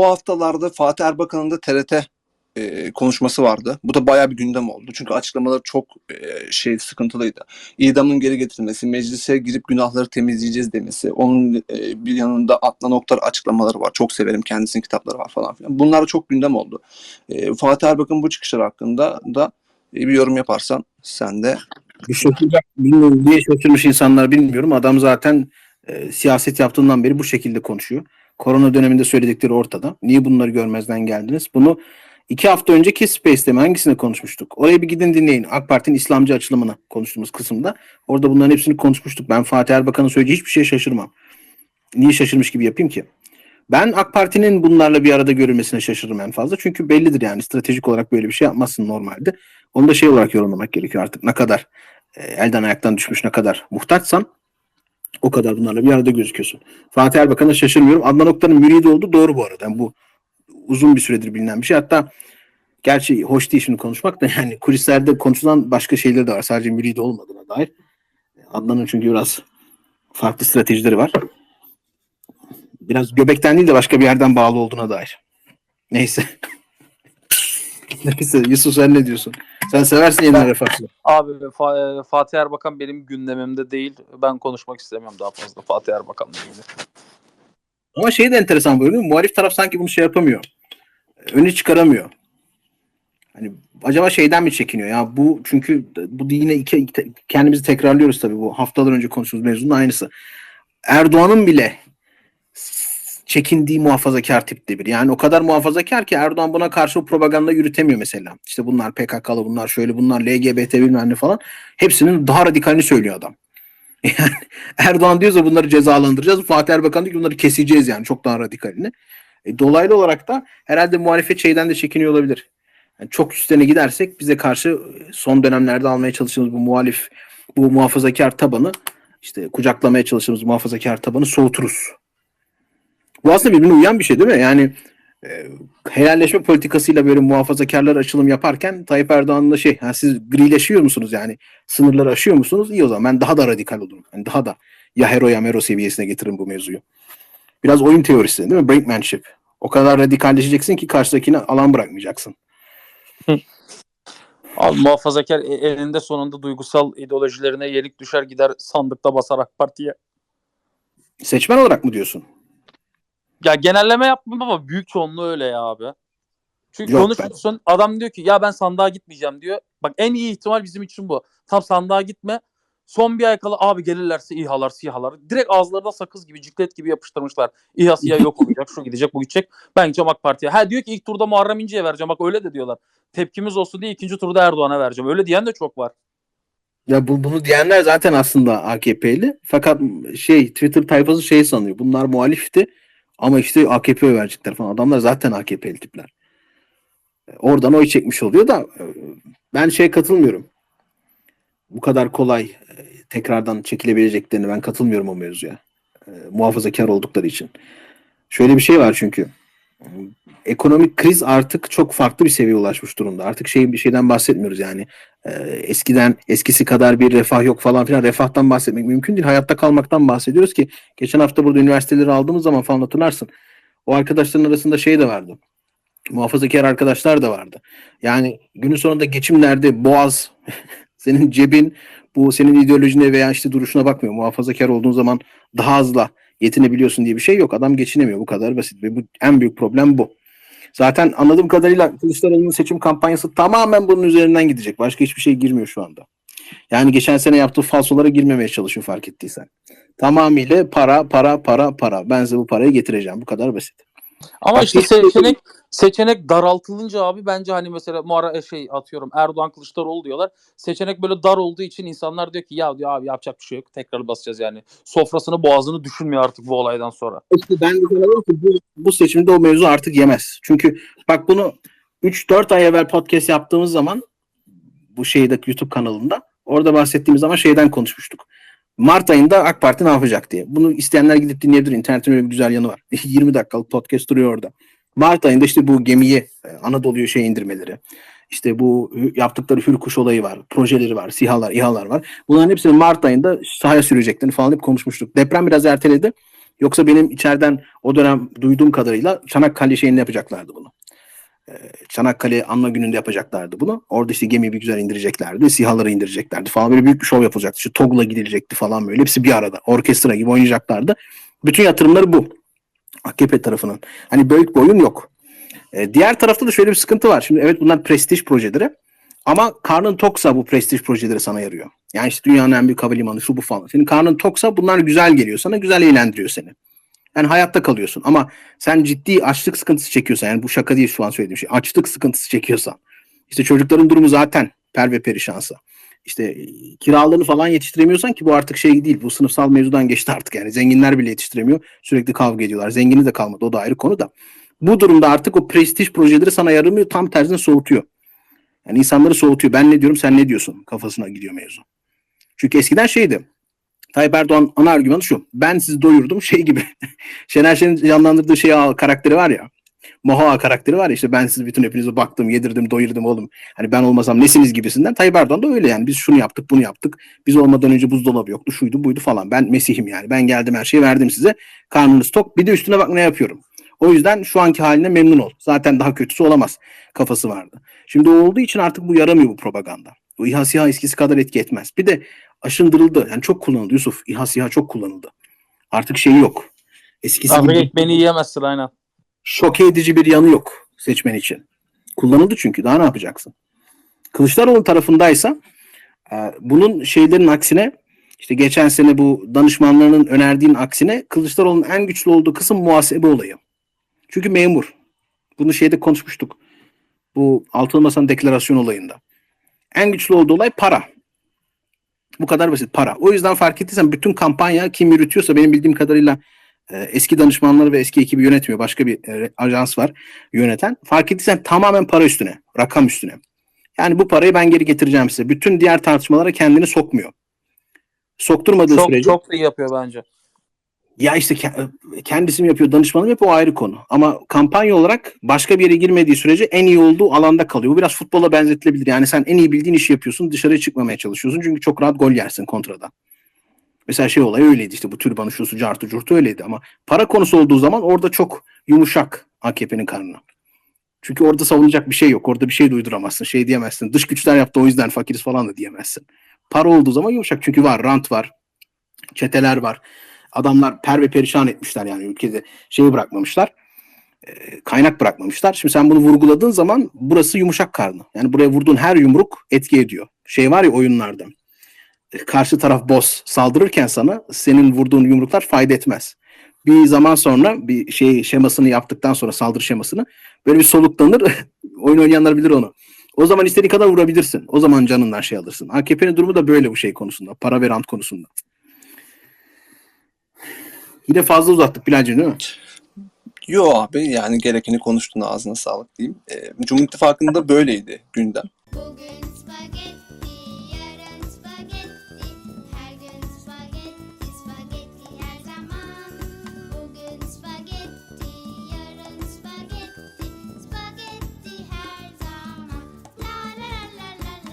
Bu haftalarda Fatih Erbakan'ın da TRT e, konuşması vardı. Bu da bayağı bir gündem oldu. Çünkü açıklamaları çok e, şey sıkıntılıydı. İdamın geri getirilmesi, meclise girip günahları temizleyeceğiz demesi. Onun e, bir yanında Adnan Oktar açıklamaları var. Çok severim kendisinin kitapları var falan filan. Bunlar çok gündem oldu. E, Fatih Erbakan'ın bu çıkışları hakkında da e, bir yorum yaparsan sen de Bir şaşıracak, bilmiyorum niye şaşırmış insanlar bilmiyorum. Adam zaten e, siyaset yaptığından beri bu şekilde konuşuyor. Korona döneminde söyledikleri ortada. Niye bunları görmezden geldiniz? Bunu iki hafta önceki Space'te mi hangisinde konuşmuştuk? Oraya bir gidin dinleyin. AK Parti'nin İslamcı açılımını konuştuğumuz kısımda. Orada bunların hepsini konuşmuştuk. Ben Fatih Erbakan'ın söyleyeceği hiçbir şeye şaşırmam. Niye şaşırmış gibi yapayım ki? Ben AK Parti'nin bunlarla bir arada görülmesine şaşırırım en fazla. Çünkü bellidir yani stratejik olarak böyle bir şey yapmazsın normalde. Onu da şey olarak yorumlamak gerekiyor artık ne kadar e, elden ayaktan düşmüş ne kadar muhtaçsan o kadar bunlarla bir arada gözüküyorsun. Fatih Erbakan'a şaşırmıyorum. Adnan Oktar'ın müridi oldu doğru bu arada. Yani bu uzun bir süredir bilinen bir şey. Hatta gerçi hoş değil şimdi konuşmak da yani kulislerde konuşulan başka şeyler de var. Sadece müridi olmadığına dair. Adnan'ın çünkü biraz farklı stratejileri var. Biraz göbekten değil de başka bir yerden bağlı olduğuna dair. Neyse. Neyse Yusuf sen ne diyorsun? Sen seversin yeniden refahı. Abi Fa- e, Fatih Erbakan benim gündemimde değil. Ben konuşmak istemiyorum daha fazla Fatih Erbakan'la ilgili. Ama şey de enteresan böyle değil mi? Muhalif taraf sanki bunu şey yapamıyor. Öne çıkaramıyor. Hani acaba şeyden mi çekiniyor? Ya bu çünkü bu yine iki- kendimizi tekrarlıyoruz tabii bu haftalar önce konuştuğumuz mevzunun aynısı. Erdoğan'ın bile çekindiği muhafazakar tipte bir. Yani o kadar muhafazakar ki Erdoğan buna karşı propaganda yürütemiyor mesela. İşte bunlar PKK'lı, bunlar şöyle, bunlar LGBT bilmem ne falan. Hepsinin daha radikalini söylüyor adam. Yani Erdoğan diyorsa bunları cezalandıracağız. Fatih Erbakan diyor ki bunları keseceğiz yani çok daha radikalini. E, dolaylı olarak da herhalde muhalefet şeyden de çekiniyor olabilir. Yani çok üstlerine gidersek bize karşı e, son dönemlerde almaya çalıştığımız bu muhalif, bu muhafazakar tabanı işte kucaklamaya çalıştığımız muhafazakar tabanı soğuturuz. Bu aslında birbirine uyan bir şey değil mi? Yani e, helalleşme politikasıyla böyle muhafazakarlar açılım yaparken Tayyip Erdoğan'la şey, ha, siz grileşiyor musunuz yani sınırları aşıyor musunuz? İyi o zaman ben daha da radikal olurum. Yani daha da ya hero ya mero seviyesine getiririm bu mevzuyu. Biraz oyun teorisi değil mi? Brinkmanship. O kadar radikalleşeceksin ki karşıdakine alan bırakmayacaksın. Abi muhafazakar e- elinde sonunda duygusal ideolojilerine yenik düşer gider sandıkta basar AK Parti'ye. Seçmen olarak mı diyorsun? Ya genelleme yapmıyorum ama büyük çoğunluğu öyle ya abi. Çünkü Yok konuşuyorsun adam diyor ki ya ben sandığa gitmeyeceğim diyor. Bak en iyi ihtimal bizim için bu. Tam sandığa gitme. Son bir ay kala abi gelirlerse İHA'lar SİHA'lar. Direkt ağızlarına sakız gibi ciklet gibi yapıştırmışlar. İHA SİHA yok olacak şu gidecek bu gidecek. Ben gideceğim AK Parti'ye. Ha diyor ki ilk turda Muharrem İnce'ye vereceğim. Bak öyle de diyorlar. Tepkimiz olsun diye ikinci turda Erdoğan'a vereceğim. Öyle diyen de çok var. Ya bu, bunu diyenler zaten aslında AKP'li. Fakat şey Twitter tayfası şey sanıyor. Bunlar muhalifti ama işte AKP'ye verecekler falan. Adamlar zaten AKP'li tipler. E, Oradan oy çekmiş oluyor da e, ben şey katılmıyorum. Bu kadar kolay e, tekrardan çekilebileceklerini ben katılmıyorum o mevzuya. E, Muhafazakar oldukları için. Şöyle bir şey var çünkü. Ekonomik kriz artık çok farklı bir seviyeye ulaşmış durumda. Artık şey bir şeyden bahsetmiyoruz yani. E, eskiden eskisi kadar bir refah yok falan filan refahtan bahsetmek mümkün değil. Hayatta kalmaktan bahsediyoruz ki geçen hafta burada üniversiteleri aldığımız zaman falan hatırlarsın. O arkadaşların arasında şey de vardı. Muhafazakar arkadaşlar da vardı. Yani günün sonunda geçim nerede? Boğaz, senin cebin, bu senin ideolojine veya işte duruşuna bakmıyor. Muhafazakar olduğun zaman daha azla yetinebiliyorsun diye bir şey yok. Adam geçinemiyor bu kadar basit ve bu en büyük problem bu. Zaten anladığım kadarıyla Kılıçdaroğlu'nun seçim kampanyası tamamen bunun üzerinden gidecek. Başka hiçbir şey girmiyor şu anda. Yani geçen sene yaptığı falsolara girmemeye çalışıyor fark ettiysen. Tamamıyla para, para, para, para. Ben size bu parayı getireceğim. Bu kadar basit. Ama işte bir- seçenek seçenek daraltılınca abi bence hani mesela Muharrem şey atıyorum Erdoğan Kılıçdaroğlu diyorlar. Seçenek böyle dar olduğu için insanlar diyor ki ya diyor abi yapacak bir şey yok. Tekrar basacağız yani. Sofrasını boğazını düşünmüyor artık bu olaydan sonra. İşte ben de sanıyorum ki bu, bu seçimde o mevzu artık yemez. Çünkü bak bunu 3-4 ay evvel podcast yaptığımız zaman bu şeydeki YouTube kanalında orada bahsettiğimiz zaman şeyden konuşmuştuk. Mart ayında AK Parti ne yapacak diye. Bunu isteyenler gidip dinleyebilir. İnternetin öyle bir güzel yanı var. 20 dakikalık podcast duruyor orada. Mart ayında işte bu gemiyi e, Anadolu'ya şey indirmeleri. işte bu yaptıkları Hürkuş olayı var. Projeleri var. SİHA'lar, İHA'lar var. Bunların hepsini Mart ayında sahaya süreceklerini falan hep konuşmuştuk. Deprem biraz erteledi. Yoksa benim içeriden o dönem duyduğum kadarıyla Çanakkale şeyinde yapacaklardı bunu. Ee, Çanakkale anma gününde yapacaklardı bunu. Orada işte gemiyi bir güzel indireceklerdi. SİHA'ları indireceklerdi falan. Böyle büyük bir şov yapılacaktı. İşte TOG'la gidilecekti falan böyle. Hepsi bir arada. Orkestra gibi oynayacaklardı. Bütün yatırımları bu. AKP tarafının. Hani büyük bir oyun yok. Ee, diğer tarafta da şöyle bir sıkıntı var. Şimdi evet bunlar prestij projeleri. Ama karnın toksa bu prestij projeleri sana yarıyor. Yani işte dünyanın en büyük havalimanı şu bu falan. Senin karnın toksa bunlar güzel geliyor sana. Güzel eğlendiriyor seni. Yani hayatta kalıyorsun. Ama sen ciddi açlık sıkıntısı çekiyorsan yani bu şaka değil şu an söylediğim şey. Açlık sıkıntısı çekiyorsan. işte çocukların durumu zaten per ve perişansa. İşte e, kiralarını falan yetiştiremiyorsan ki bu artık şey değil. Bu sınıfsal mevzudan geçti artık yani. Zenginler bile yetiştiremiyor. Sürekli kavga ediyorlar. Zengini de kalmadı. O da ayrı konu da. Bu durumda artık o prestij projeleri sana yaramıyor. Tam tersine soğutuyor. Yani insanları soğutuyor. Ben ne diyorum sen ne diyorsun kafasına gidiyor mevzu. Çünkü eskiden şeydi. Tayyip Erdoğan ana argümanı şu. Ben sizi doyurdum şey gibi. Şener Şen'in canlandırdığı şey karakteri var ya. Moha karakteri var ya işte ben siz bütün hepinize baktım, yedirdim, doyurdum oğlum. Hani ben olmasam nesiniz gibisinden. Tayyip Erdoğan da öyle yani. Biz şunu yaptık, bunu yaptık. Biz olmadan önce buzdolabı yoktu, şuydu, buydu falan. Ben Mesih'im yani. Ben geldim her şeyi verdim size. Karnınız tok. Bir de üstüne bak ne yapıyorum. O yüzden şu anki haline memnun ol. Zaten daha kötüsü olamaz kafası vardı. Şimdi olduğu için artık bu yaramıyor bu propaganda. Bu İHA SİHA eskisi kadar etki etmez. Bir de aşındırıldı. Yani çok kullanıldı Yusuf. İHA SİHA çok kullanıldı. Artık şeyi yok. Eskisi Artık gibi ekmeğini yiyemezsin aynen. şoke edici bir yanı yok seçmen için. Kullanıldı çünkü. Daha ne yapacaksın? Kılıçdaroğlu tarafındaysa e, bunun şeylerin aksine işte geçen sene bu danışmanlarının önerdiğin aksine Kılıçdaroğlu'nun en güçlü olduğu kısım muhasebe olayı. Çünkü memur. Bunu şeyde konuşmuştuk. Bu altılı masanın deklarasyon olayında. En güçlü olduğu olay para. Bu kadar basit para. O yüzden fark ettiysen bütün kampanya kim yürütüyorsa benim bildiğim kadarıyla e, eski danışmanları ve eski ekibi yönetmiyor. Başka bir e, ajans var yöneten. Fark ettiysen tamamen para üstüne, rakam üstüne. Yani bu parayı ben geri getireceğim size. Bütün diğer tartışmalara kendini sokmuyor. Sokturmadığı Çok sürece çok iyi yapıyor bence. Ya işte ke- kendisi mi yapıyor, danışmanı mı yapıyor o ayrı konu. Ama kampanya olarak başka bir yere girmediği sürece en iyi olduğu alanda kalıyor. Bu biraz futbola benzetilebilir. Yani sen en iyi bildiğin işi yapıyorsun, dışarıya çıkmamaya çalışıyorsun. Çünkü çok rahat gol yersin kontrada. Mesela şey olay öyleydi işte bu türbanı şusu cartı curtu öyleydi ama para konusu olduğu zaman orada çok yumuşak AKP'nin karnına. Çünkü orada savunacak bir şey yok. Orada bir şey de uyduramazsın. Şey diyemezsin. Dış güçler yaptı o yüzden fakiriz falan da diyemezsin. Para olduğu zaman yumuşak. Çünkü var rant var. Çeteler var. Adamlar per ve perişan etmişler yani ülkede şeyi bırakmamışlar. e, kaynak bırakmamışlar. Şimdi sen bunu vurguladığın zaman burası yumuşak karnı. Yani buraya vurduğun her yumruk etki ediyor. Şey var ya oyunlarda. e, Karşı taraf boss saldırırken sana senin vurduğun yumruklar fayda etmez. Bir zaman sonra bir şey şemasını yaptıktan sonra saldırı şemasını böyle bir soluklanır. Oyun oynayanlar bilir onu. O zaman istediğin kadar vurabilirsin. O zaman canından şey alırsın. AKP'nin durumu da böyle bu şey konusunda. Para ve rant konusunda. Yine fazla uzattık Bilal'cim değil mi? Yo abi yani gerekeni konuştun ağzına sağlık diyeyim. E, Cumhur İttifakı'nda böyleydi gündem. Bugün spagetti